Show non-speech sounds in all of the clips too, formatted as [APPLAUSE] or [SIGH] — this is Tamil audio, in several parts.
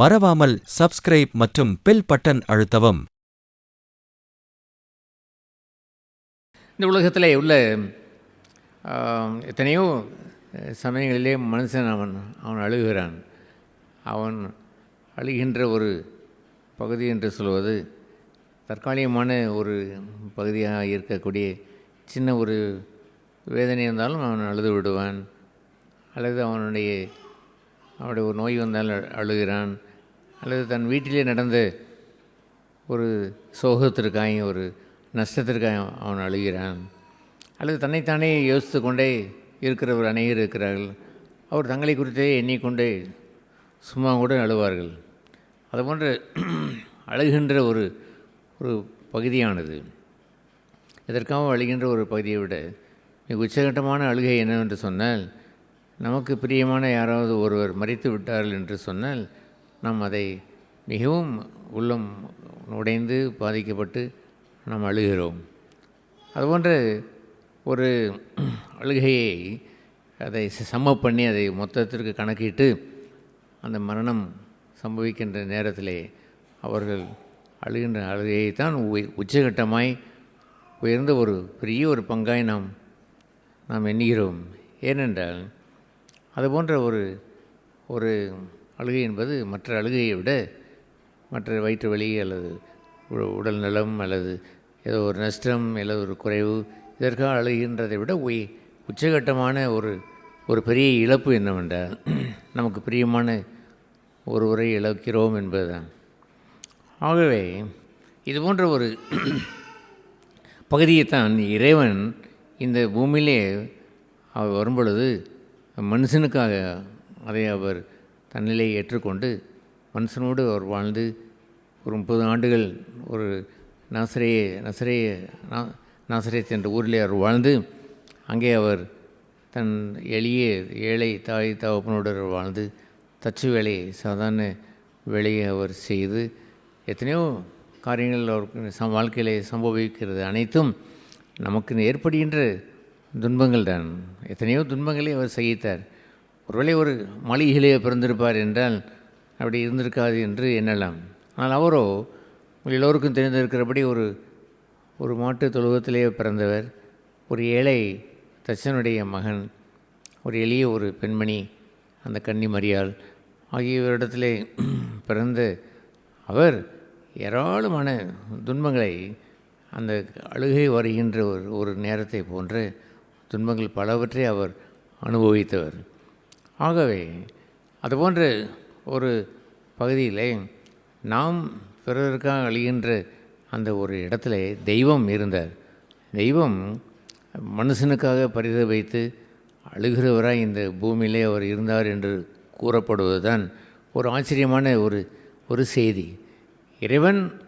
மறவாமல் சப்ஸ்கிரைப் மற்றும் பெல் பட்டன் அழுத்தவும். இந்த உலகத்தில் உள்ள எத்தனையோ சமயங்களிலே மனுஷன் அவன் அவன் அழுகிறான். அவன் அழுகின்ற ஒரு பகுதி என்று சொல்வது தற்காலிகமான ஒரு பகுதியாக இருக்கக்கூடிய சின்ன ஒரு வேதனை இருந்தாலும் அவன் அழுது விடுவான். அல்லது அவனுடைய அவனுடைய ஒரு நோய் வந்தால் அழுகிறான். அல்லது தன் வீட்டிலே நடந்த ஒரு சோகத்திற்காயும் ஒரு நஷ்டத்திற்காயும் அவன் அழுகிறான். அல்லது தன்னைத்தானே யோசித்து கொண்டே இருக்கிறவர் அநேகர் இருக்கிறார்கள். அவர் தங்களை குறித்தே எண்ணிக்கொண்டே சும்மா கூட அழுவார்கள். அதுபோன்ற அழுகின்ற ஒரு ஒரு பகுதியானது. இதற்காக அழுகின்ற ஒரு பகுதியை விட மிக உச்சகட்டமான அழுகை என்னவென்று சொன்னால் நமக்கு பிரியமான யாராவது ஒருவர் மறித்து விட்டார்கள் என்று சொன்னால் நாம் அதை மிகவும் உள்ளம் உடைந்து பாதிக்கப்பட்டு நாம் அழுகிறோம். அதுபோன்ற ஒரு அழுகையை அதை சம பண்ணி அதை மொத்தத்திற்கு கணக்கிட்டு அந்த மரணம் சம்பவிக்கின்ற நேரத்திலே அவர்கள் அழுகின்ற அழுகையைத்தான் உ- உச்சகட்டமாய் உயர்ந்த ஒரு பெரிய ஒரு பங்காய் நாம் நாம் எண்ணுகிறோம். ஏனென்றால் அதுபோன்ற ஒரு ஒரு அழுகை என்பது மற்ற அழுகையை விட மற்ற வயிற்று வலி அல்லது உடல் நலம் அல்லது ஏதோ ஒரு நஷ்டம் அல்லது ஒரு குறைவு இதற்காக அழுகின்றதை விட உய் உச்சகட்டமான ஒரு ஒரு பெரிய இழப்பு என்னவென்றால் [CLEARS THROAT] நமக்கு பிரியமான ஒருவரை இழக்கிறோம் என்பதுதான். ஆகவே இது போன்ற ஒரு [CLEARS THROAT] பகுதியைத்தான் இறைவன் இந்த பூமியிலே அவர் வரும்பொழுது மனுஷனுக்காக அதை அவர் தன்னிலை ஏற்றுக்கொண்டு மனுஷனோடு அவர் வாழ்ந்து ஒரு முப்பது ஆண்டுகள் ஒரு நாசரேய நசரேய நா- நாசரேத் என்ற ஊரிலே அவர் வாழ்ந்து அங்கே அவர் தன் எளிய ஏழை தாய் தகப்பனோடு அவர் வாழ்ந்து தச்சு வேலையை சாதாரண வேலையை அவர் செய்து எத்தனையோ காரியங்கள் அவருக்கு சம் வாழ்க்கையிலே சம்பவிக்கிறது. அனைத்தும் நமக்கு ஏற்படுகின்ற துன்பங்கள் தான் எத்தனையோ துன்பங்களை அவர் சகித்தார். ஒருவேளை ஒரு மாளிகையிலே பிறந்திருப்பார் என்றால் அப்படி இருந்திருக்காது என்று எண்ணலாம். ஆனால் அவரோ எல்லோருக்கும் தெரிந்திருக்கிறபடி ஒரு ஒரு மாட்டு தொழுவத்திலே பிறந்தவர் ஒரு ஏழை தச்சனுடைய மகன் ஒரு எளிய ஒரு பெண்மணி அந்த கன்னி மரியாள் ஆகியோரிடத்திலே பிறந்த அவர் ஏராளமான துன்பங்களை அந்த அழுகை வருகின்ற ஒரு ஒரு நேரத்தை போன்று துன்பங்கள் பலவற்றை அவர் அனுபவித்தவர். ஆகவே அதுபோன்ற ஒரு பகுதியிலே நாம் பிறருக்காக அழிகின்ற அந்த ஒரு இடத்துல தெய்வம் இருந்தார். தெய்வம் மனுஷனுக்காக பரிதவித்து அழுகிறவராக இந்த பூமியிலே அவர் இருந்தார் என்று கூறப்படுவது தான் ஒரு ஆச்சரியமான ஒரு ஒரு செய்தி. இறைவன்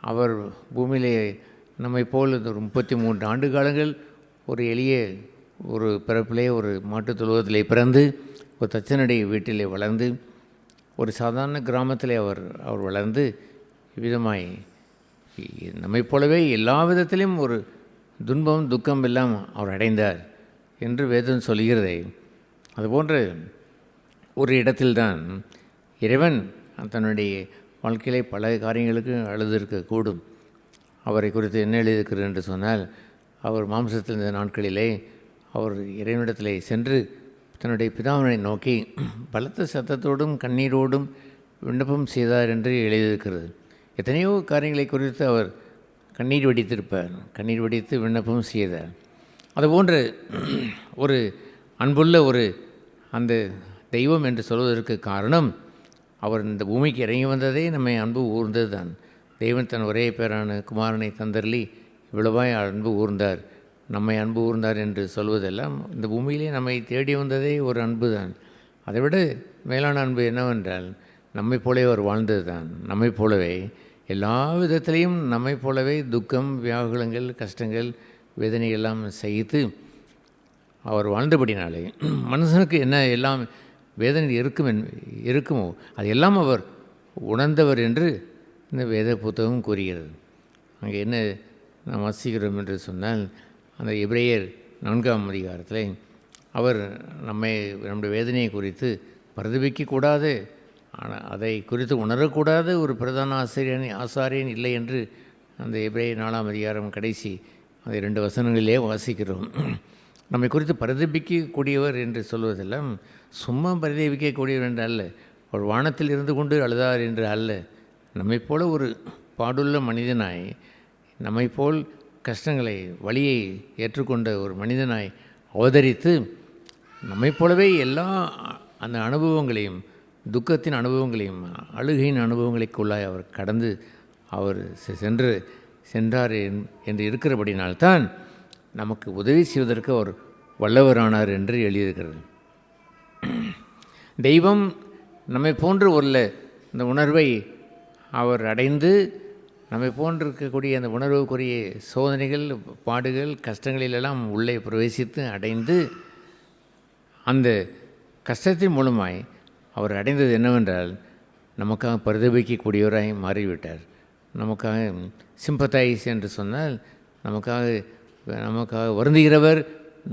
அவர் பூமியிலே நம்மை போல் இந்த ஒரு முப்பத்தி மூன்று ஆண்டு காலங்கள் ஒரு எளிய ஒரு பிறப்பிலே ஒரு மாட்டுத் தொழுவத்திலே பிறந்து ஒரு தச்சனுடைய வீட்டிலே வளர்ந்து ஒரு சாதாரண கிராமத்திலே அவர் அவர் வளர்ந்து விதமாய் நம்மைப் போலவே எல்லா விதத்திலும் ஒரு துன்பம் துக்கம் எல்லாம் அவர் அடைந்தார் என்று வேதம் சொல்கிறதே அதுபோன்ற ஒரு இடத்தில்தான் இறைவன் தன்னுடைய வாழ்க்கையிலே பல காரியங்களுக்கு அழுதிருக்கக்கூடும் அவரை குறித்து என்ன எழுதியிருக்கிறது என்று சொன்னால் அவர் மாம்சத்தில் இருந்த நாட்களிலே அவர் இறைவனிடத்திலே சென்று தன்னுடைய பிதாவினை நோக்கி பலத்த சத்தத்தோடும் கண்ணீரோடும் விண்ணப்பம் செய்தார் என்று எழுதியிருக்கிறது. எத்தனையோ காரியங்களை குறித்து அவர் கண்ணீர் வடித்திருப்பார். கண்ணீர் வடித்து விண்ணப்பம் செய்தார். அதுபோன்று ஒரு அன்புள்ள ஒரு அந்த தெய்வம் என்று சொல்வதற்கு காரணம் அவர் இந்த பூமிக்கு இறங்கி வந்ததே நம்மை அன்பு ஊர்ந்தது தான் தெய்வம் தன் ஒரே பேரான குமாரனை தந்தர்லி இவ்வளவாய் அன்பு ஊர்ந்தார். நம்மை அன்பு ஊர்ந்தார் என்று சொல்வதெல்லாம் இந்த பூமியிலே நம்மை தேடி வந்ததே ஒரு அன்பு தான் அதைவிட மேலான அன்பு என்னவென்றால் நம்மைப் போலவே அவர் வாழ்ந்தது தான் நம்மைப் போலவே எல்லா விதத்திலையும் நம்மைப் போலவே துக்கம் வியாகுலங்கள் கஷ்டங்கள் வேதனை எல்லாம் சகித்து அவர் வாழ்ந்தபடினாலே மனுஷனுக்கு என்ன எல்லாம் வேதனை இருக்கும் இருக்குமோ அது எல்லாம் அவர் உணர்ந்தவர் என்று இந்த வேத புத்தகம் கூறுகிறது. அங்கே என்ன நாம் வசிக்கிறோம் என்று சொன்னால் அந்த இப்ரேயர் நான்காம் அதிகாரத்தில் அவர் நம்மை நம்முடைய வேதனையை குறித்து பிரதிபிக்கக்கூடாது ஆனால் அதை குறித்து உணரக்கூடாது ஒரு பிரதான ஆசிரியன் ஆசாரியன் இல்லை என்று அந்த எபிரேய நாலாம் அதிகாரம் கடைசி அந்த இரண்டு வசனங்களிலே வாசிக்கிறோம். நம்மை குறித்து பிரதிபிக்கக்கூடியவர் என்று சொல்வதெல்லாம் சும்மா பிரதிபிக்கக்கூடியவர் என்று அல்ல ஒரு வானத்தில் இருந்து கொண்டு அழுதார் என்று அல்ல. நம்மைப் போல ஒரு பாடுள்ள மனிதனாய் நம்மைப் போல் கஷ்டங்களை வழியை ஏற்றுக்கொண்ட ஒரு மனிதனாய் அவதரித்து நம்மைப் போலவே எல்லா அந்த அனுபவங்களையும் துக்கத்தின் அனுபவங்களையும் அழுகையின் அனுபவங்களுக்குள்ளாய் அவர் கடந்து அவர் செ- சென்று சென்றார் என்- என்று இருக்கிறபடினால்தான் நமக்கு உதவி செய்வதற்கு அவர் வல்லவரானார் என்று எழுதியிருக்கிறது. தெய்வம் நம்மை போன்று உள்ள இந்த உணர்வை அவர் அடைந்து நம்மை போன்றிருக்கக்கூடிய அந்த உணர்வுக்குரிய சோதனைகள் பாடுகள் கஷ்டங்களிலெல்லாம் உள்ளே பிரவேசித்து அடைந்து அந்த கஷ்டத்தின் மூலமாய் அவர் அடைந்தது என்னவென்றால் நமக்காக பரிதபிக்கக்கூடியவராய் மாறிவிட்டார். நமக்காக சிம்பத்தைஸ் என்று சொன்னால் நமக்காக நமக்காக வருந்துகிறவர்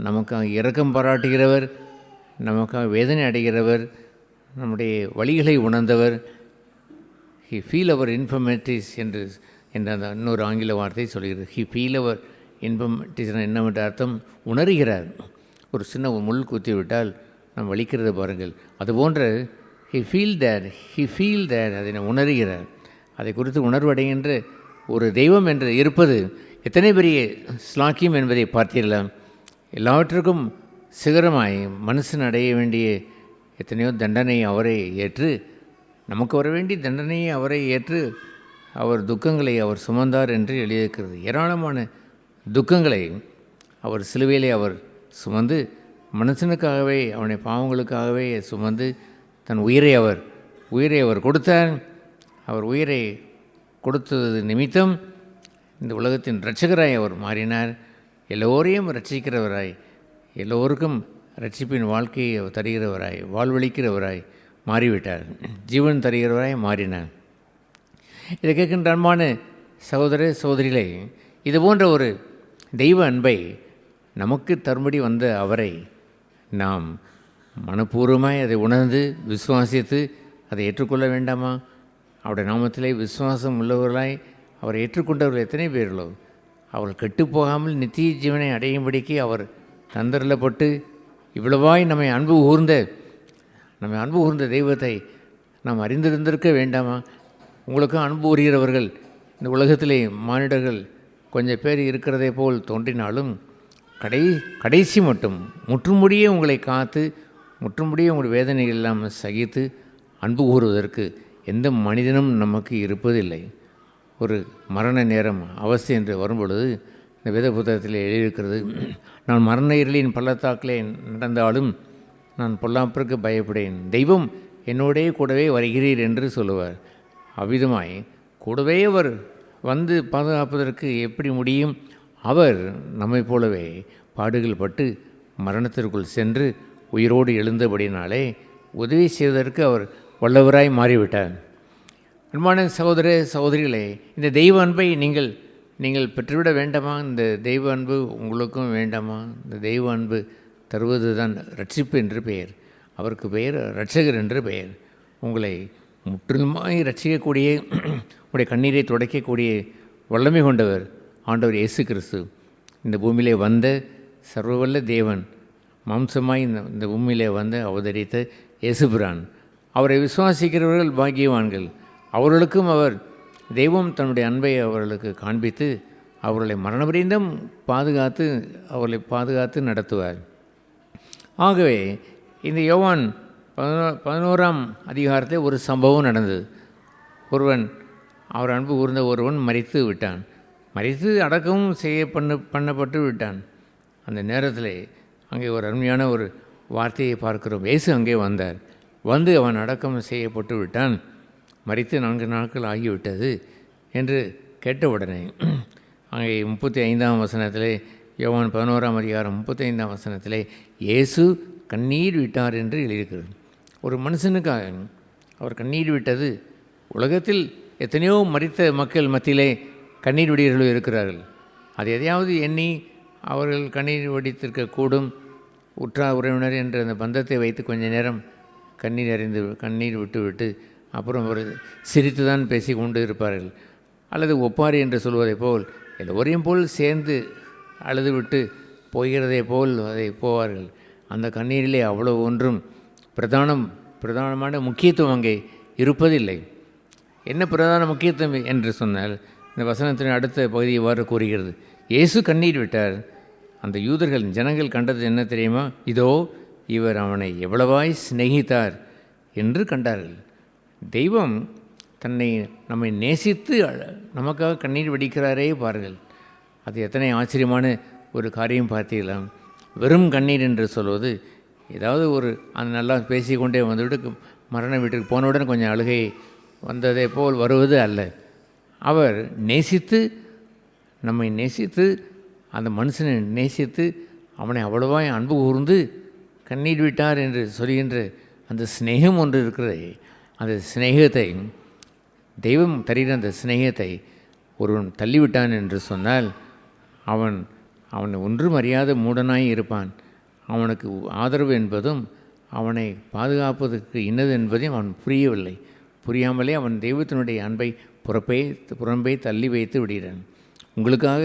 நமக்காக இரக்கம் பாராட்டுகிறவர் நமக்காக வேதனை அடைகிறவர் நம்முடைய வழிகளை உணர்ந்தவர் ஹி ஃபீல் அவர் இன்ஃபர்மேட்டிஸ் என்று என்ற அந்த இன்னொரு ஆங்கில வார்த்தை சொல்கிறது. ஹி ஃபீல் அவர் இன்ஃபர்மேட்டிஸ் என்னவென்ற அர்த்தம்? உணர்கிறார். ஒரு சின்ன முள் குத்தி விட்டால் நாம் வலிக்கிறது பாருங்கள். அதுபோன்ற he feel that he feel that அதை உணர்கிறார். அதை குறித்து உணர்வடைகின்ற ஒரு தெய்வம் என்று இருப்பது எத்தனை பெரிய ஸ்லாக்கியம் என்பதை பார்த்தீர்களா எல்லாவற்றுக்கும் சிகரமாய் மனுஷன் அடைய வேண்டிய எத்தனையோ தண்டனை அவரை ஏற்று நமக்கு வர வேண்டிய தண்டனையை அவரை ஏற்று அவர் துக்கங்களை அவர் சுமந்தார் என்று எழுதியிருக்கிறது. ஏராளமான துக்கங்களை அவர் சிலுவையிலே அவர் சுமந்து மனுஷனுக்காகவே அவனுடைய பாவங்களுக்காகவே சுமந்து தன் உயிரை அவர் உயிரை அவர் கொடுத்தார். அவர் உயிரை கொடுத்தது நிமித்தம் இந்த உலகத்தின் இரட்சகராய் அவர் மாறினார். எல்லோரையும் ரட்சிக்கிறவராய் எல்லோருக்கும் ரட்சிப்பின் வாழ்க்கையை தருகிறவராய் வாழ்வளிக்கிறவராய் மாறிவிட்டார். ஜீவன் தருகிறவராய் மாறினார். இதை கேட்கின்ற அன்பான சகோதர சகோதரிகளே இது போன்ற ஒரு தெய்வ அன்பை நமக்கு தரும்படி வந்த அவரை நாம் மனப்பூர்வமாய் அதை உணர்ந்து விசுவாசித்து அதை ஏற்றுக்கொள்ள வேண்டாமா? அவருடைய நாமத்திலே விசுவாசம் உள்ளவர்களாய் அவரை ஏற்றுக்கொண்டவர்கள் எத்தனை பேர்களோ அவர்கள் கெட்டுப்போகாமல் நித்திய ஜீவனை அடையும்படிக்கு அவர் தந்தரலப்பட்டு இவ்வளவாய் நம்மை அன்பு ஊர்ந்த நம்மை அன்பு கூர்ந்த தெய்வத்தை நாம் அறிந்திருந்திருக்க வேண்டாமா? உங்களுக்கும் அன்பு கூறுகிறவர்கள் இந்த உலகத்திலே மானிடர்கள் கொஞ்சம் பேர் இருக்கிறதே போல் தோன்றினாலும் கடை கடைசி மட்டும் முற்றுமுடியே உங்களை காத்து முற்றுமுடியே உங்கள் வேதனைகள் இல்லாமல் சகித்து அன்பு கூறுவதற்கு எந்த மனிதனும் நமக்கு இருப்பதில்லை. ஒரு மரண நேரம் அவசியம் என்று வரும்பொழுது இந்த வேத புத்தகத்தில் எழுதியிருக்கிறது நான் மரண இருளின் பள்ளத்தாக்கிலே நடந்தாலும் நான் பொல்லாப்பிற்கு பயப்படேன். தெய்வம் என்னோடே கூடவே வருகிறீர் என்று சொல்லுவார். அவ்விதமாய் கூடவே அவர் வந்து பாதுகாப்பதற்கு எப்படி முடியும்? அவர் நம்மைப் போலவே பாடுகள் பட்டு மரணத்திற்குள் சென்று உயிரோடு எழுந்தபடினாலே உதவி செய்வதற்கு அவர் வல்லவராய் மாறிவிட்டார். அன்பான சகோதர சகோதரிகளே இந்த தெய்வ அன்பை நீங்கள் நீங்கள் பெற்றுவிட வேண்டாமா? இந்த தெய்வ அன்பு உங்களுக்கும் வேண்டாமா? இந்த தெய்வ அன்பு தருவது தான் ரட்சிப்பு என்று பெயர். அவருக்கு பெயர் ரட்சகர் என்று பெயர். உங்களை முற்றிலுமாய் ரட்சிக்கக்கூடிய உங்களுடைய கண்ணீரை துடைக்கக்கூடிய வல்லமை கொண்டவர் ஆண்டவர் இயேசு கிறிஸ்து. இந்த பூமியிலே வந்த சர்வவல்ல தேவன் மாம்சமாய் இந்த இந்த பூமியிலே வந்து அவதரித்த இயேசுபிரான் அவரை விசுவாசிக்கிறவர்கள் பாக்கியவான்கள். அவர்களுக்கும் அவர் தெய்வம் தன்னுடைய அன்பை அவர்களுக்கு காண்பித்து அவர்களை மரணபரியந்தம் பாதுகாத்து அவர்களை பாதுகாத்து நடத்துவார். ஆகவே இந்த யோவான் பதினோ பதினோராம் அதிகாரத்தில் ஒரு சம்பவம் நடந்தது. ஒருவன் அவர் அன்பு கூர்ந்த ஒருவன் மறித்து விட்டான். மறித்து அடக்கமும் செய்ய பண்ண பண்ணப்பட்டு விட்டான். அந்த நேரத்தில் அங்கே ஒரு அருமையான ஒரு வார்த்தையை பார்க்கிறோம். இயேசு அங்கே வந்தார். வந்து அவன் அடக்கம் செய்யப்பட்டு விட்டான். மறித்து நான்கு நாட்கள் ஆகிவிட்டது என்று கேட்டவுடனே அங்கே முப்பத்தி ஐந்தாம் வசனத்திலே யோவான் பதினோராம் அதிகாரம் முப்பத்தைந்தாம் வசனத்திலே இயேசு கண்ணீர் விட்டார் என்று எழுதியிருக்கிறது. ஒரு மனுஷனுக்காக அவர் கண்ணீர் விட்டது உலகத்தில் எத்தனையோ மறித்த மக்கள் மத்தியிலே கண்ணீர் வெடியர்களும் இருக்கிறார்கள். அது எதையாவது எண்ணி அவர்கள் கண்ணீர் வடித்திருக்கக்கூடும் உற்றா உற்றார் உறவினர் என்ற அந்த பந்தத்தை வைத்து கொஞ்ச நேரம் கண்ணீர் அறிந்து கண்ணீர் விட்டு விட்டு அப்புறம் ஒரு சிரித்து தான் பேசி கொண்டு இருப்பார்கள். அல்லது ஒப்பாரி என்று சொல்வதைப் போல் எல்லோரையும் போல் சேர்ந்து அழுதுவிட்டு போகிறதே போல் அதை போவார்கள். அந்த கண்ணீரிலே அவ்வளவு ஒன்றும் பிரதானம் பிரதானமான முக்கியத்துவம் அங்கே இருப்பதில்லை. என்ன பிரதான முக்கியத்துவம் என்று சொன்னால் இந்த வசனத்தின் அடுத்த பகுதி இவ்வாறு கூறுகிறது. இயேசு கண்ணீர் விட்டார். அந்த யூதர்கள் ஜனங்கள் கண்டது என்ன தெரியுமா? இதோ இவர் அவனை எவ்வளவாய் சிநேகித்தார் என்று கண்டார்கள். தெய்வம் தன்னை நம்மை நேசித்து அழ- நமக்காக கண்ணீர் வடிக்கிறாரே பாருங்கள். அது எத்தனை ஆச்சரியமான ஒரு காரியம் பார்த்தீங்களா வெறும் கண்ணீர் என்று சொல்வது ஏதாவது ஒரு அந்த நல்லா பேசிக்கொண்டே வந்துவிட்டு மரண வீட்டுக்கு போனவுடன் கொஞ்சம் அழுகை வந்ததை போல் வருவது அல்ல. அவர் நேசித்து நம்மை நேசித்து அந்த மனுஷனை நேசித்து அவனை அவ்வளவாய் அன்பு கூர்ந்து கண்ணீர் விட்டார் என்று சொல்கின்ற அந்த சிநேகம் ஒன்று இருக்கிறதே. அந்த சிநேகத்தை தெய்வம் தருகிற அந்த சிநேகத்தை ஒருவன் தள்ளிவிட்டான் என்று சொன்னால் அவன் அவன் ஒன்றும் அறியாத மூடனாய் இருப்பான். அவனுக்கு ஆதரவு என்பதும் அவனை பாதுகாப்பதற்கு இன்னது என்பதையும் அவன் புரியவில்லை. புரியாமலே அவன் தெய்வத்தினுடைய அன்பை புறப்பே புறம்பே தள்ளி வைத்து விடுகிறான். உங்களுக்காக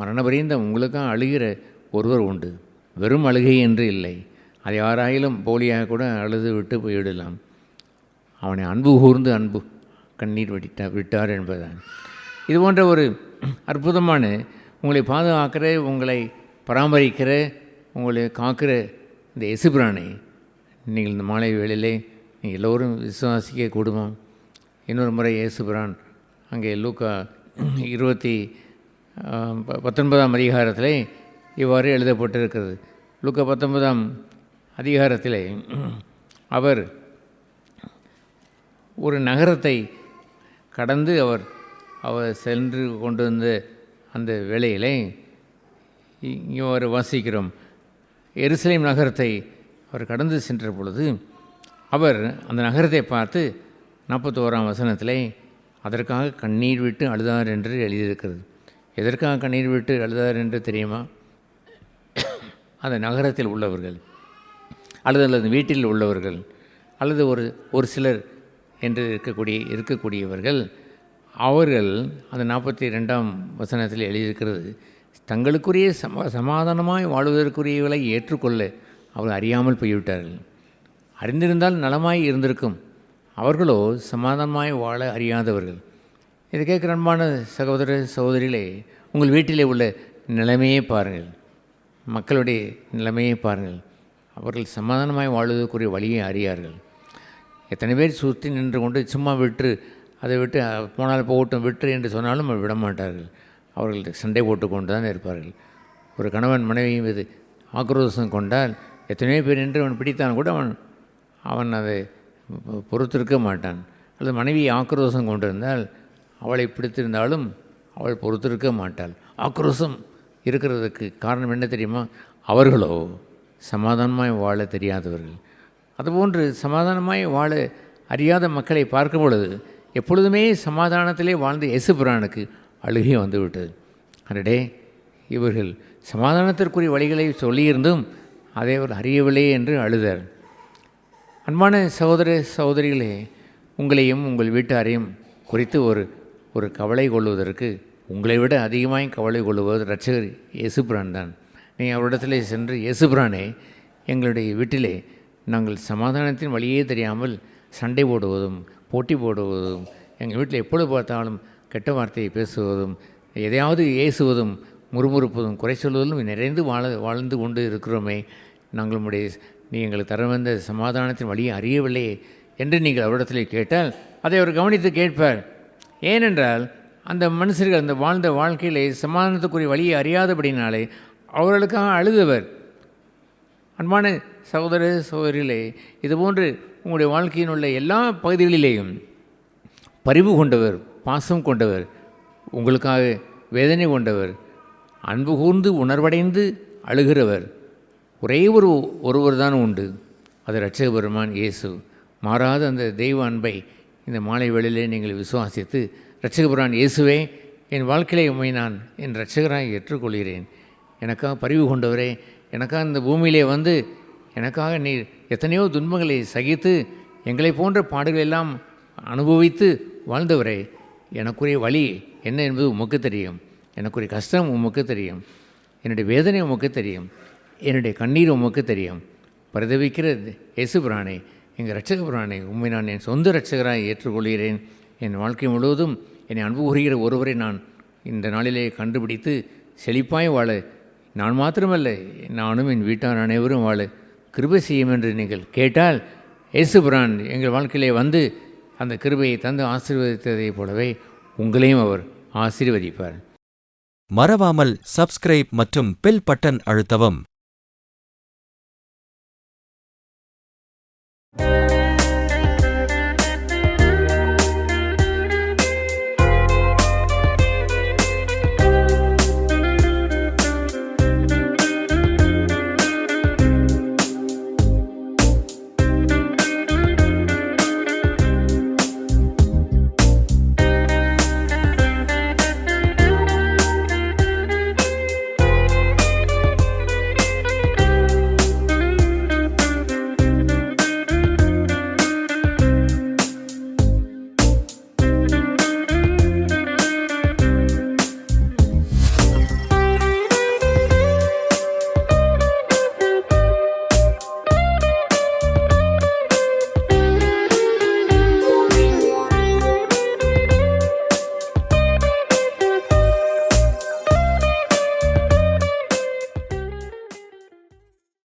மரணபரியந்த உங்களுக்காக அழுகிற ஒருவர் உண்டு. வெறும் அழுகை என்று இல்லை. அது யாராயிலும் போலியாக கூட அழுது விட்டு போயிடலாம். அவனை அன்பு கூர்ந்து அன்பு கண்ணீர் விட்டார் விட்டார் என்பதுதான். இது போன்ற ஒரு அற்புதமான உங்களை பாதுகாக்கிற உங்களை பராமரிக்கிற உங்களை காக்கிற இந்த எசுபிரானை நீங்கள் இந்த மாலை வேளையிலே நீங்கள் எல்லோரும் விசுவாசிக்க கூடுமா இன்னொரு முறை இயேசுபிரான் அங்கே லூக்கா இருபத்தி ப- பத்தொன்பதாம் அதிகாரத்திலே இவ்வாறு எழுதப்பட்டிருக்கிறது. லூக்கா பத்தொன்பதாம் அதிகாரத்திலே அவர் ஒரு நகரத்தை கடந்து அவர் அவர் சென்று கொண்டு வந்த அந்த வேளையிலே இங்கே ஒரு வாசிக்கிறோம். எருசலேம் நகரத்தை அவர் கடந்து சென்ற பொழுது அவர் அந்த நகரத்தை பார்த்து நாற்பத்தோராம் வசனத்திலே அதற்காக கண்ணீர் விட்டு அழுதார் என்று எழுதியிருக்கிறது. எதற்காக கண்ணீர் விட்டு அழுதார் என்று தெரியுமா? அந்த நகரத்தில் உள்ளவர்கள் அல்லது அல்லது வீட்டில் உள்ளவர்கள் அல்லது ஒரு ஒரு சிலர் என்று இருக்கக்கூடிய இருக்கக்கூடியவர்கள் அவர்கள் அந்த நாற்பத்தி ரெண்டாம் வசனத்தில் எழுதியிருக்கிறது தங்களுக்குரிய சம சமாதானமாய் வாழ்வதற்குரியவர்களை ஏற்றுக்கொள்ள அவர்கள் அறியாமல் போய்விட்டார்கள். அறிந்திருந்தால் நலமாய் இருந்திருக்கும். அவர்களோ சமாதானமாய் வாழ அறியாதவர்கள். இதை கேட்குற அன்பான சகோதர சகோதரிகளே உங்கள் வீட்டிலே உள்ள நிலைமையே பாருங்கள். மக்களுடைய நிலைமையை பாருங்கள். அவர்கள் சமாதானமாய் வாழ்வதற்குரிய வழியை அறியார்கள். எத்தனை பேர் சுற்றி நின்று கொண்டு சும்மா விட்டு அதை விட்டு போனால் போகட்டும் விட்டு என்று சொன்னாலும் விட மாட்டார்கள் அவர்கள் சண்டை போட்டு கொண்டு தான் இருப்பார்கள். ஒரு கணவன் மனைவியும் இது ஆக்ரோஷம் கொண்டால் எத்தனையோ பேர் நின்று அவன் பிடித்தான் கூட அவன் அவன் அதை பொறுத்திருக்க மாட்டான். அல்லது மனைவி ஆக்ரோஷம் கொண்டிருந்தால் அவளை பிடித்திருந்தாலும் அவள் பொறுத்திருக்க மாட்டாள். ஆக்ரோஷம் இருக்கிறதுக்கு காரணம் என்ன தெரியுமா? அவர்களோ சமாதானமாய் வாழ தெரியாதவர்கள். அதுபோன்று சமாதானமாய் வாழ அறியாத மக்களை பார்க்கும் பொழுது எப்பொழுதுமே சமாதானத்திலே வாழ்ந்த இயேசு பிரானுக்கு அழுகை வந்து அடடே இவர்கள் சமாதானத்திற்குரிய வழிகளை சொல்லியிருந்தும் அதை அவர் அறியவில்லை என்று அழுதார். அன்பான சகோதர சகோதரிகளே உங்களையும் உங்கள் வீட்டாரையும் குறித்து ஒரு ஒரு கவலை கொள்வதற்கு உங்களை விட அதிகமாய் கவலை கொள்வது ரட்சகர் இயேசுபிரான் தான். நீங்கள் அவரிடத்தில் சென்று இயேசுபிரானே எங்களுடைய வீட்டிலே நாங்கள் சமாதானத்தின் வழியே தெரியாமல் சண்டை போடுவதும் போட்டி போடுவதும் எங்கள் வீட்டில் எப்பொழுது பார்த்தாலும் கெட்ட வார்த்தையை பேசுவதும் எதையாவது ஏசுவதும் முறுமுறுப்பதும் குறை சொல்வதும் நிறைந்து வாழ வாழ்ந்து கொண்டு இருக்கிறோமே. நாங்கள் நீ எங்களுக்கு தர வந்த சமாதானத்தின் வழியை அறியவில்லையே என்று நீங்கள் அவரிடத்தில் கேட்டால் அதை அவர் கவனித்து கேட்பார். ஏனென்றால் அந்த மனுஷர்கள் அந்த வாழ்ந்த வாழ்க்கையிலே சமாதானத்துக்குரிய வழியை அறியாதபடினாலே அவர்களுக்காக அழுதவர். அன்பான சகோதர சகோதரிகளே இதுபோன்று உங்களுடைய வாழ்க்கையின் உள்ள எல்லா பகுதிகளிலேயும் பரிவு கொண்டவர் பாசம் கொண்டவர் உங்களுக்காக வேதனை கொண்டவர் அன்பு கூர்ந்து உணர்வடைந்து அழுகிறவர் ஒரே ஒரு ஒருவர் தான் உண்டு. அது ரட்சக பெருமான் இயேசு. மாறாத அந்த தெய்வ அன்பை இந்த மாலை வேளையிலே நீங்கள் விசுவாசித்து ரட்சக பெருமான் இயேசுவே என் வாழ்க்கையிலே உண்மை நான் என் ரட்சகராக ஏற்றுக்கொள்கிறேன். எனக்காக பரிவு கொண்டவரே எனக்காக இந்த பூமியிலே வந்து எனக்காக நீர் எத்தனையோ துன்பங்களை சகித்து எங்களை போன்ற பாடுகள் எல்லாம் அனுபவித்து வாழ்ந்தவரே எனக்குரிய வழி என்ன என்பது உமக்கு தெரியும். எனக்குரிய கஷ்டம் உமக்கு தெரியும். என்னுடைய வேதனை உமக்கு தெரியும். என்னுடைய கண்ணீர் உமக்கு தெரியும். பரிதவிக்கிற இயேசு பிராணே எங்கள் ரட்சக பிராணே உண்மை நான் என் சொந்த ரட்சகராக ஏற்றுக்கொள்கிறேன். என் வாழ்க்கை முழுவதும் என்னை அன்பு கூறுகிற ஒருவரை நான் இந்த நாளிலே கண்டுபிடித்து செழிப்பாய் வாழ நான் மாத்திரமல்ல நானும் என் வீட்டார் அனைவரும் வாழ கிருபை செய்யும் என்று நீங்கள் கேட்டால் இயேசுபிரான் எங்கள் வாழ்க்கையிலே வந்து அந்த கிருபையை தந்து ஆசீர்வதித்ததைப் போலவே உங்களையும் அவர் ஆசீர்வதிப்பார். மறவாமல் சப்ஸ்கிரைப் மற்றும் பெல் பட்டன் அழுத்தவும்.